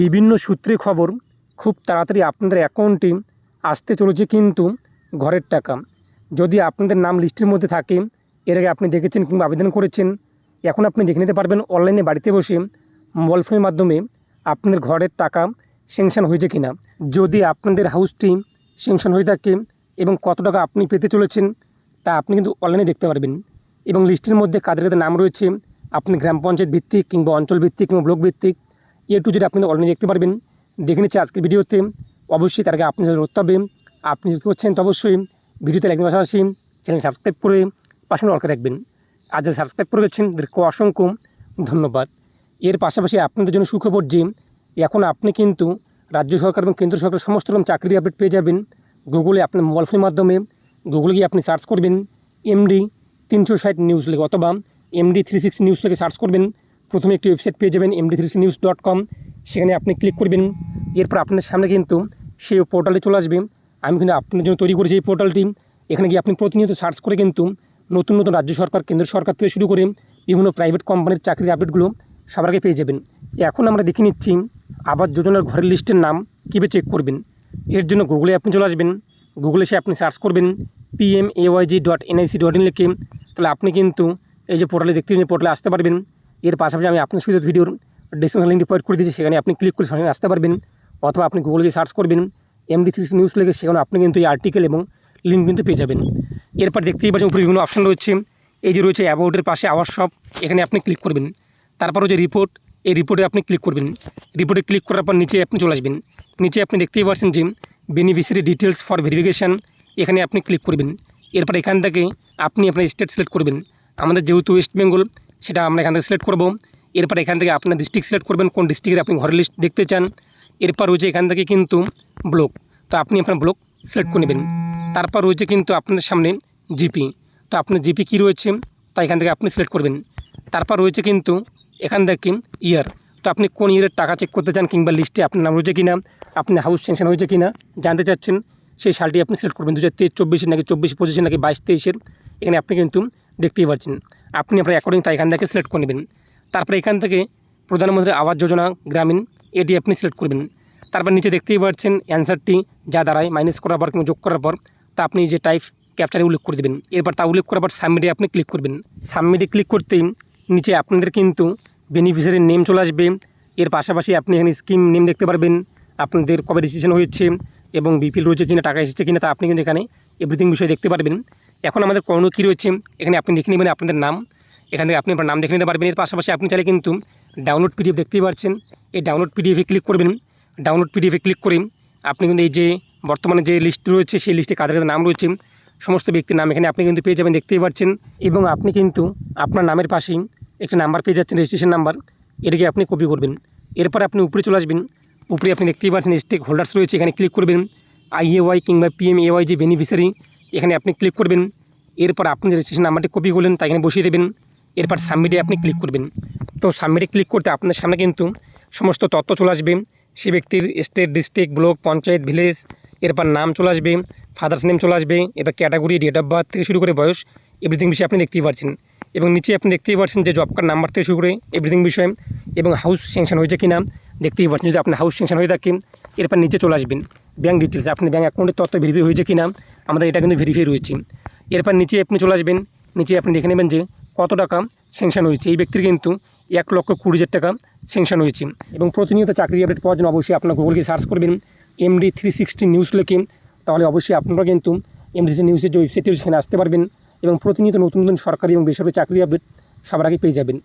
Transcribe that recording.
বিভিন্ন সূত্রে খবর, খুব তাড়াতাড়ি আপনাদের অ্যাকাউন্টে আসতে চলেছে কিন্তু ঘরের টাকা। যদি আপনাদের নাম লিস্টের মধ্যে থাকে, এর আগে আপনি দেখেছেন কিংবা আবেদন করেছেন, এখন আপনি দেখে নিতে পারবেন অনলাইনে বাড়িতে বসে মোবাইল ফোনের মাধ্যমে আপনাদের ঘরের টাকা সেংশন হয়েছে কিনা। যদি আপনাদের হাউসটি সেংশন হয়ে থাকে এবং কত টাকা আপনি পেতে চলেছেন, তা আপনি কিন্তু অনলাইনে দেখতে পারবেন। এবং লিস্টের মধ্যে কাদের কাদের নাম রয়েছে, আপনি গ্রাম পঞ্চায়েত ভিত্তিক কিংবা অঞ্চল ভিত্তিক কিংবা ব্লক ভিত্তিক এ টু যেটা আপনি অনলাইনে দেখতে পারবেন। দেখে নিচ্ছে আজকের ভিডিওতে। অবশ্যই তার আগে আপনি যদি করতে হবে আপনি যদি করছেন তো অবশ্যই ভিডিওতে লাইক পাশাপাশি চ্যানেল সাবস্ক্রাইব করে পাশে অলকে রাখবেন। আর যারা সাবস্ক্রাইব করে গেছেন তাদেরকে অসংখ্য ধন্যবাদ। এর পাশাপাশি আপনাদের জন্য সুখবর যে, এখন আপনি কিন্তু রাজ্য সরকার এবং কেন্দ্র সরকারের সমস্ত রকম চাকরি আপডেট পেয়ে যাবেন। গুগলে আপনার মোবাইল ফোনের মাধ্যমে গুগলে গিয়ে আপনি সার্চ করবেন। এমডি তিনশো ষাট নিউজ লেগে অথবা এমডি থ্রি সিক্স নিউজ লেগে সার্চ করবেন। প্রথমে একটি ওয়েবসাইট পেয়ে যাবেন MD three news dot com সেখানে আপনি ক্লিক করবেন। এরপর আপনার সামনে কিন্তু সেই পোর্টালে চলে আসবে। আমি কিন্তু আপনার জন্য তৈরি করেছি এই পোর্টালটি এখানে গিয়ে আপনি প্রতিনিয়ত সার্চ করে কিন্তু নতুন নতুন রাজ্য সরকার, কেন্দ্র সরকার থেকে শুরু করে বিভিন্ন প্রাইভেট কোম্পানির চাকরির আপডেটগুলো সবার আগে পেয়ে যাবেন। এখন আমরা দেখে নিচ্ছি আবাস যোজনার ঘরের লিস্টের নাম কীভাবে চেক করবেন। এর জন্য গুগলে আপনি চলে আসবেন। গুগলে সে আপনি সার্চ করবেন PM AYG dot NIC dot in লিখে। তাহলে আপনি কিন্তু এই যে পোর্টালে দেখতে পোর্টালে আসতে পারবেন। এর পাশাপাশি আমি আপনার সুবিধা ভিডিওর ডিসক্রিপশন লিঙ্ক প্রোভাইড করে দিয়েছি, সেখানে আপনি ক্লিক করে সেখানে আসতে পারবেন, অথবা আপনি গুগলে গিয়ে সার্চ করবেন এমডি থ্রি নিউজ লেগে, সেখানে আপনি কিন্তু এই আর্টিকেল এবং লিঙ্ক কিন্তু পেয়ে যাবেন। এরপর দেখতেই পাচ্ছেন উপরে বিভিন্ন অপশান রয়েছে। এই যে রয়েছে অ্যাবাউটের পাশে আওয়ার শপ এখানে আপনি ক্লিক করবেন। তারপর যে রিপোর্ট এই রিপোর্টে আপনি ক্লিক করবেন। রিপোর্টে ক্লিক করার পর নিচে আপনি চলে আসবেন। নিচে আপনি দেখতেই পাচ্ছেন যে বেনিফিশিয়ারি ডিটেলস ফর ভেরিফিকেশান এখানে আপনি ক্লিক করবেন। এরপর এখান থেকে আপনি আপনার স্টেট সিলেক্ট করবেন। আমাদের যেহেতু ওয়েস্ট বেঙ্গল সেটা আমরা এখান থেকে সিলেক্ট করব। এরপর এখান থেকে আপনার ডিস্ট্রিক্ট সিলেক্ট করবেন, কোন ডিস্ট্রিক্টের আপনি ঘরের লিস্ট দেখতে চান। এরপর রয়েছে এখান থেকে কিন্তু ব্লক তো আপনি আপনার ব্লক সিলেক্ট করে নেবেন। তারপর রয়েছে কিন্তু আপনার সামনে জিপি তো আপনার জিপি কী রয়েছে, তা এখান থেকে আপনি সিলেক্ট করবেন। তারপর রয়েছে কিন্তু এখান থেকে ইয়ার তো আপনি কোন ইয়ারের টাকা চেক করতে চান কিংবা লিস্টে আপনার নাম রয়েছে কিনা আপনি হাউস সেংশন হয়েছে কিনা, জানতে চাচ্ছেন, সেই সালটি আপনি সিলেক্ট করবেন। দু হাজার তেইশ, চব্বিশের নাকি চব্বিশ, পঁচিশের নাকি বাইশ, তেইশের, এখানে আপনি কিন্তু দেখতেই পাচ্ছেন। আপনি আপনার অ্যাকর্ডিং তাই এখান থেকে সিলেক্ট করে নেবেন। তারপরে এখান থেকে প্রধানমন্ত্রী আবাস যোজনা গ্রামীণ, এটি আপনি সিলেক্ট করবেন। তারপর নিচে দেখতেই পাচ্ছেন অ্যান্সারটি যা দাঁড়ায় মাইনাস করার পর কিংবা যোগ করার পর, তা আপনি যে টাইপ ক্যাপচারে উল্লেখ করে দেবেন। এরপর তা উল্লেখ করার পর সাবমিটে আপনি ক্লিক করবেন। সাবমিটে ক্লিক করতেই নিচে আপনাদের কিন্তু বেনিফিশিয়ারির নেম চলে আসবে। এর পাশাপাশি আপনি এখানে স্কিম নেম দেখতে পারবেন। আপনাদের কবে রেজিস্ট্রেশন হয়েছে এবং বিপিএল রয়েছে কিনা, টাকা এসেছে কিনা, তা আপনি কিন্তু এখানে এভরিথিং বিষয়ে দেখতে পারবেন। এখন আমাদের করণীয় কী রয়েছে, এখানে আপনি দেখে নেবেন আপনাদের নাম। এখান থেকে আপনি আপনার নাম দেখে নিতে পারবেন। এর পাশাপাশি আপনি চাইলে কিন্তু ডাউনলোড পিডিএফ দেখতেই পাচ্ছেন এই ডাউনলোড পিডিএফে ক্লিক করবেন। ডাউনলোড পিডিএফে ক্লিক করে আপনি কিন্তু এই যে বর্তমানে যে লিস্ট রয়েছে, সেই লিস্টে কাদের নাম রয়েছে, সমস্ত ব্যক্তির নাম এখানে আপনি কিন্তু পেয়ে যাবেন, দেখতেই পাচ্ছেন এবং আপনি কিন্তু আপনার নামের পাশেই একটি নাম্বার পেয়ে যাচ্ছেন রেজিস্ট্রেশন নাম্বার এটাকে আপনি কপি করবেন। এরপর আপনি উপরে চলে আসবেন। উপরে আপনি দেখতেই পাচ্ছেন স্টেক হোল্ডার্স রয়েছে, এখানে ক্লিক করবেন। আইএওয়াই কিংবা পিএমএওয়াই যে বেনিফিশিয়ারি এখানে আপনি ক্লিক করবেন। এরপর আপনি রেজিস্ট্রেশন নাম্বারটি কপি করলেন, তা এখানে বসিয়ে দেবেন। এরপর সাবমিটে আপনি ক্লিক করবেন। তো সাবমিটে ক্লিক করতে আপনার সামনে কিন্তু সমস্ত তথ্য চলে আসবে। সে ব্যক্তির state district block panchayat village এরপর নাম চলে আসবে ফাদার্স নেম চলে আসবে, এরপর ক্যাটাগরি ডেট অফ বার্থ থেকে শুরু করে বয়স এভরিথিং বিষয়ে আপনি দেখতেই পাচ্ছেন এবং নিচে আপনি দেখতেই পাচ্ছেন যে জব কার্ড নাম্বার থেকে শুরু করে এভরিথিং বিষয়ে এবং হাউস সেংশন হয়েছে কিনা। দেখতেই পাচ্ছেন যদি আপনার হাউস সেংশন হয়ে থাকে এরপর নিচে চলে আসবেন ব্যাঙ্ক ডিটেলস আপনি ব্যাঙ্ক অ্যাকাউন্টের তথ্য ভেরিফাই হয়েছে কি না আমাদের এটা কিন্তু ভেরিফাই রয়েছে। এরপর নিচে আপনি চলে আসবেন, নিচে আপনি দেখে নেবেন যে কত টাকা সেংশন হয়েছে। এই ব্যক্তির কিন্তু এক লক্ষ কুড়ি হাজার টাকা সেংশন হয়েছে। এবং প্রতিনিয়ত চাকরি আপডেট পাওয়ার জন্য অবশ্যই আপনার গুগলকে সার্চ করবেন এমডি থ্রি সিক্সটি নিউজ লেখে। তাহলে অবশ্যই আপনারা কিন্তু এমডি নিউজের যে ওয়েবসাইটটি সেখানে আসতে পারবেন এবং প্রতিনিয়ত নতুন নতুন সরকারি এবং বেসরকারি চাকরি আপডেট সবার আগে পেয়ে যাবেন।